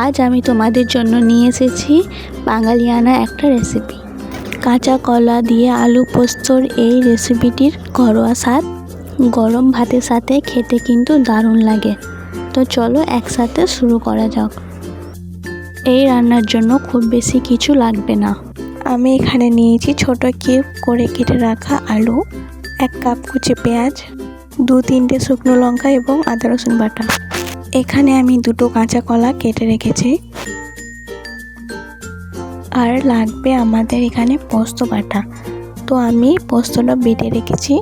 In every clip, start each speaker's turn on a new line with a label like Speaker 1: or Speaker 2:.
Speaker 1: আজ আমি তোমাদের জন্য নিয়ে এসেছি বাঙালিয়ানা একটা রেসিপি কাঁচা কলা দিয়ে আলু পোস্তর এই রেসিপিটির ঘরোয়া স্বাদ। গরম ভাতের সাথে খেতে কিন্তু দারুণ লাগে। তো চলো একসাথে শুরু করা যাক। এই রান্নার জন্য খুব বেশি কিছু লাগবে না। আমি এখানে নিয়েছি ছোট কিউব করে কেটে রাখা আলু, এক কাপ কুচি পেঁয়াজ, দু তিনটে শুকনো লঙ্কা এবং আদা রসুন বাটা। এখানে আমি দুটো কাঁচা কলা কেটে রেখেছি। আর লাগবে আমাদের এখানে পোস্ত বাটা। তো আমি পোস্তটা বেটে রেখেছি।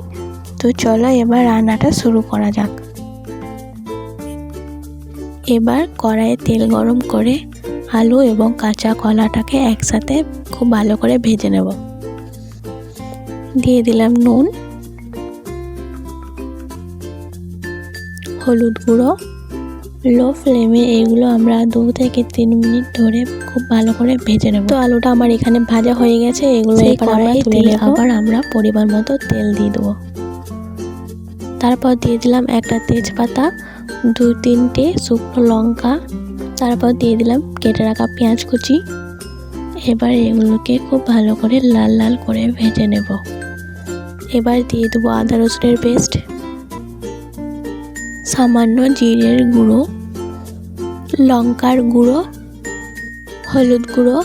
Speaker 1: তো চলো এবার রান্নাটা শুরু করা যাক। এবার কড়াইয়ে তেল গরম করে আলু এবং কাঁচা কলাটাকে একসাথে খুব ভালো করে ভেজে নেব। দিয়ে দিলাম নুন, হলুদ গুঁড়ো লো ফ্লেমে এগুলো আমরা দু থেকে তিন মিনিট ধরে খুব ভালো করে ভেজে নেব। তো আলুটা আমার এখানে ভাজা হয়ে গেছে এগুলো তেলে আবার আমরা পরিমাণ মতো তেল দিয়ে দেবো। তারপর দিয়ে দিলাম একটা তেজপাতা দু তিনটে শুকনো লঙ্কা তারপর দিয়ে দিলাম কেটে রাখা পেঁয়াজ কুচি। এবার এগুলোকে খুব ভালো করে লাল লাল করে ভেজে নেব। এবার দিয়ে দেবো আদা রসুনের পেস্ট। সামান্য জিরের গুঁড়ো, লঙ্কার গুঁড়ো, হলুদ গুঁড়ো।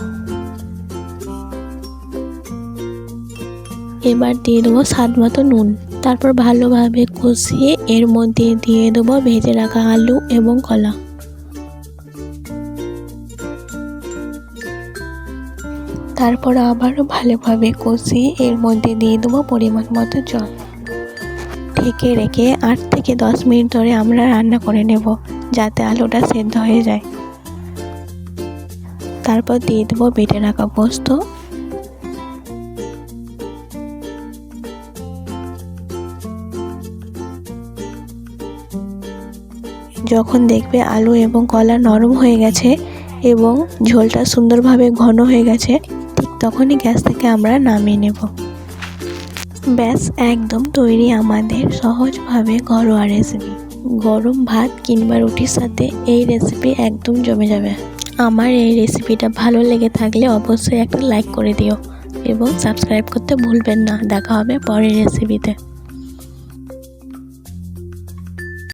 Speaker 1: এবার দিয়ে দেবো স্বাদ মতো নুন। তারপর ভালোভাবে কষিয়ে এর মধ্যে দিয়ে দেবো ভেজে রাখা আলু এবং কলা। তারপর আবারও ভালোভাবে কষিয়ে এর মধ্যে দিয়ে দেবো পরিমাণ মতো জল। ঢেকে রেখে আট থেকে দশ মিনিট ধরে আমরা রান্না করে নেব, যাতে আলুটা সেদ্ধ হয়ে যায়। তারপর দিয়ে দেবো বেটে রাখা পোস্ত। যখন দেখবে আলু এবং কলা নরম হয়ে গেছে এবং ঝোলটা সুন্দরভাবে ঘন হয়ে গেছে, ঠিক তখনই গ্যাস থেকে আমরা নামিয়ে নেব। ব্যাস, একদম তৈরি আমাদের সহজভাবে ঘরোয়া রেসিপি গরম ভাত কিংবা রুটির সাথে এই রেসিপি একদম জমে যাবে। আমার এই রেসিপিটা ভালো লেগে থাকলে অবশ্যই একটা লাইক করে দিও। এবং সাবস্ক্রাইব করতে ভুলবেন না। দেখা হবে পরের রেসিপিতে